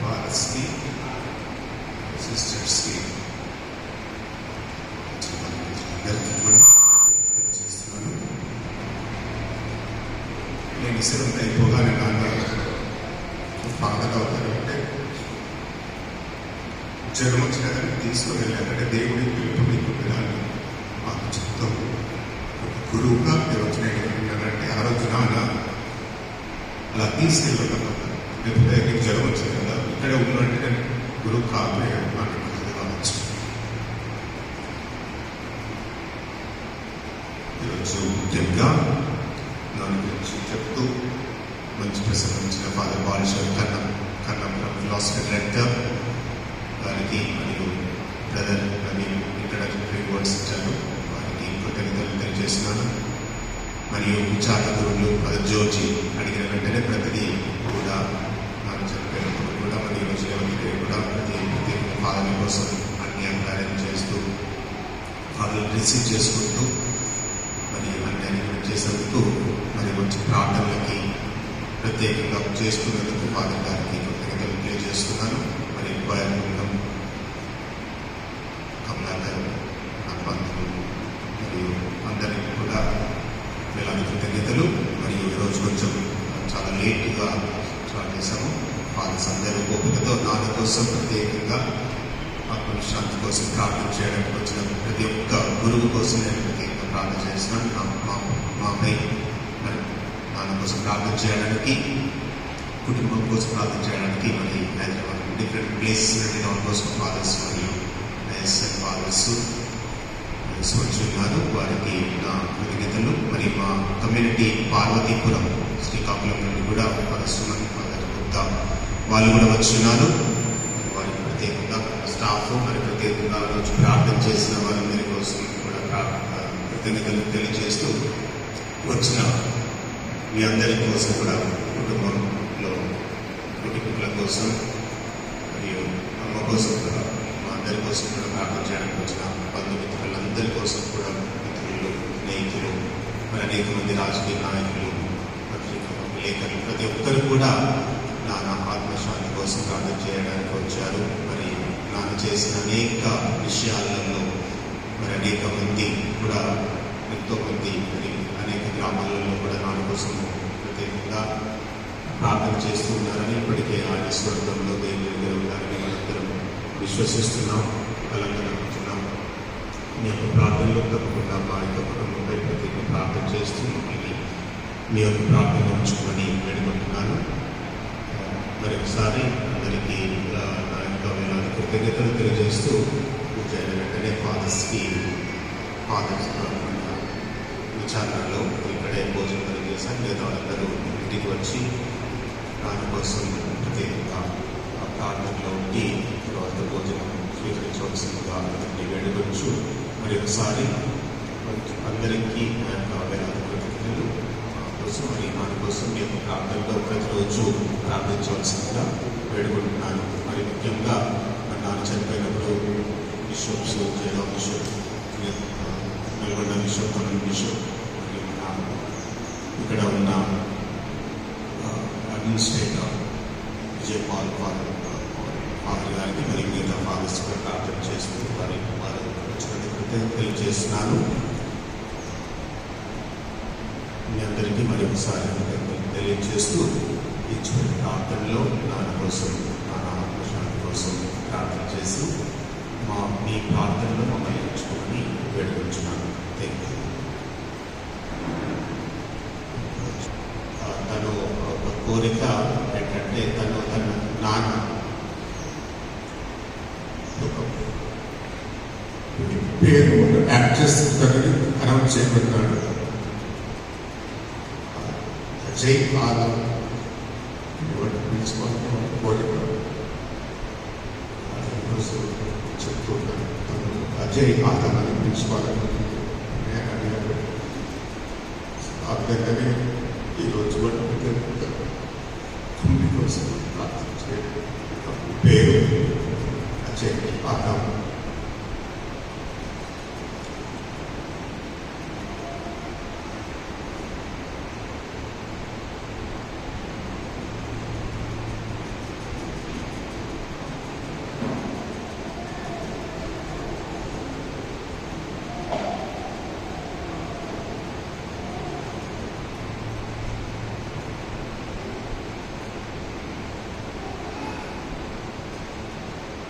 ఫాదర్స్కి సిస్టర్స్కి అందరికీ కూడా చేస్తున్నాను నేను సెవెంత్ అయిపోగానే నాన్న ఫాదర్ అవుతారు అంటే జ్వరం వచ్చినదని తీసుకుని వెళ్ళారంటే దేవుడి పిలుపు మీకు వినాలి మాకు చెప్తాం గురువుగా మీరు వచ్చిన ఏంటంటే ఆ రోజు నాన్న అలా లేకపోతే నీకు జ్వరం వచ్చింది కదా ఇక్కడ ఉన్నట్టు గురువు కాబట్టి అన్నట్టు కావచ్చు ఈరోజు ముఖ్యంగా దాని గురించి చెప్తూ మంచి ప్రసంగించిన ఫాదర్ బాలేశ్వర్ కన్న కన్నపురం ఫిలాసఫీ డైరెక్టర్ వారికి మరియు బ్రదర్ రవి ఇంట్రడక్టరీ వర్డ్స్ ఇచ్చారు. వారికి కృతజ్ఞతలు తెలియజేస్తున్నాను. మరియు విచారణ గురువులు ఫాదర్ అడిగిన వెంటనే ప్రతిదీ కూడా నాకు చెప్పారు కూడా మరి కూడా ప్రతి ప్రతి ఫాదర్ కోసం అన్ని అభిప్రాయం చేస్తూ వాళ్ళు రిసీవ్ చేసుకుంటూ మరి అన్ని అరేంజ్మెంట్ చేసేందుకు మరి మంచి ప్రార్థనలకి ప్రత్యేకంగా చేసుకునేందుకు ఫాదర్ గారికి కృతజ్ఞతలు తెలియజేస్తున్నాను. మరి క్వైర్ బృందం కమలాకర్ నా బంధువులు మరియు అందరికీ కూడా వేలాది కృతజ్ఞతలు మరియు ఈరోజు కొంచెం చాలా లేట్గా స్టార్ట్ చేశాము ఫాదర్స్ అందరూ ఓపికతో నాన్న కోసం ప్రత్యేకంగా ఆత్మ శాంతి కోసం ప్రార్థన చేయడానికి వచ్చిన ప్రతి ఒక్క గురువు కోసం నేను ప్రత్యేకంగా ప్రార్థన చేస్తున్నాను. మా మాపై మరి నాన్న కోసం ప్రార్థన చేయడానికి కుటుంబం కోసం ప్రార్థన చేయడానికి మరి హైదరాబాద్ డిఫరెంట్ ప్లేసెస్ నుండి నాన్ కోసం ఫాదర్స్ మరియు ఐఎస్ఎల్ ఫాదర్స్ వచ్చున్నారు వారికి నా కృతజ్ఞతలు. మరి మా కమ్యూనిటీ పార్వతీపురం శ్రీకాకుళం నుండి కూడా పరశుమన్ ఫాదర్ గుప్తా వాళ్ళు కూడా వచ్చినారు ఉన్నారు వారికి ప్రత్యేకంగా స్టాఫ్ మరి ప్రత్యేకంగా ఆ రోజు ప్రార్థన చేసిన వారందరి కోసం కూడా కృతజ్ఞతలు తెలియజేస్తూ వచ్చిన మీ అందరి కోసం కూడా కుటుంబంలో కుటుంబీకుల కోసం మరియు అమ్మ కోసం కూడా మా అందరి కోసం కూడా ప్రార్థన చేయడానికి వచ్చిన బంధుమిత్రులందరి కోసం కూడా మిత్రులు స్నేహితులు మరి అనేక మంది రాజకీయ నాయకులు పత్రిక లేఖలు ప్రతి ఒక్కరు కూడా నాన్న ఆత్మశాంతి కోసం ప్రార్థన చేయడానికి వచ్చారు. మరి నాన్న చేసిన అనేక విషయాలలో మరి అనేక మంది కూడా ఎంతో మంది మరి అనేక గ్రామాలలో కూడా నాన్న కోసం ప్రత్యేకంగా ప్రార్థన చేస్తూ ఉన్నారని ఇప్పటికే ఆయన స్వర్గంలో దేవుని దగ్గర ఉన్నారని మనందరం విశ్వసిస్తున్నాం బలంగా నమ్ముతున్నాం మీ యొక్క ప్రార్థనలో తప్పకుండా మా యొక్క కుటుంబంపై ప్రతి ప్రార్థన చేస్తూ మమ్మల్ని మీ యొక్క ప్రార్థన ఉంచుకొని వేడుకుంటున్నాను మరి ఒకసారి అందరికీ నా యొక్క వేలాది కృతజ్ఞతలు తెలియజేస్తూ పూజ అయిన వెంటనే ఫాదర్స్కి ఫాదర్స్ విచారణలో ఇక్కడే భోజనం చేశాను లేదా వాళ్ళందరూ ఇంటికి వచ్చి దాని కోసం ప్రత్యేకంగా ఆ ప్రార్థనలో ఉండి తర్వాత భోజనం స్వీకరించవలసిందిగా అందరినీ వేడుకొచ్చు మరి ఒకసారి అందరికీ నా యొక్క వేలాది కృతజ్ఞతలు ఆ కోసం మరి మన కోసం మీ యొక్క ప్రార్థనలో ప్రతిరోజు ప్రార్థించవలసిందిగా వేడుకుంటున్నాను. మరి ముఖ్యంగా మరి నాన్న చనిపోయినప్పుడు బిషప్స్ జయరాం బిషప్ ఆ, నల్గొండ బిషప్ మన బిషప్ ఇక్కడ ఉన్న అడ్మినిస్ట్రేటర్ విజయపాల్ ఫాదర్ ఫాదర్ గారికి మరి మిగతా ఫాదర్స్ కూడా ప్రార్థన చేస్తూ వారి వారు వచ్చినందుకు తెలియజేస్తున్నాను. మీ అందరికీ మరి ఒకసారి తెలియజేస్తూ ఈ చివరి ప్రార్థనలో నాన్న కోసం నా ఆత్మశాంతి కోసం ప్రార్థన చేస్తూ మా మీ ప్రార్థనలో మమ్మల్ని ఉంచుకోమని వెళ్ళొచ్చున్నాను థ్యాంక్ యూ తను ఒక కోరిక ఏంటంటే తను తన నాన్న పేరు యాక్ట్ చేస్తుందని అనౌన్స్ చేయబడినాడు జై ఆదం కోరిక ఈరోజు చెప్తున్నాను తను అజయ్ ఆదం అని పిలుచుకోవాలని నేను అడిగాను ఆ విధంగానే ఈరోజు కూడా కుంభి కోసం ప్రార్థించే పేరు అజయ్ ఆదం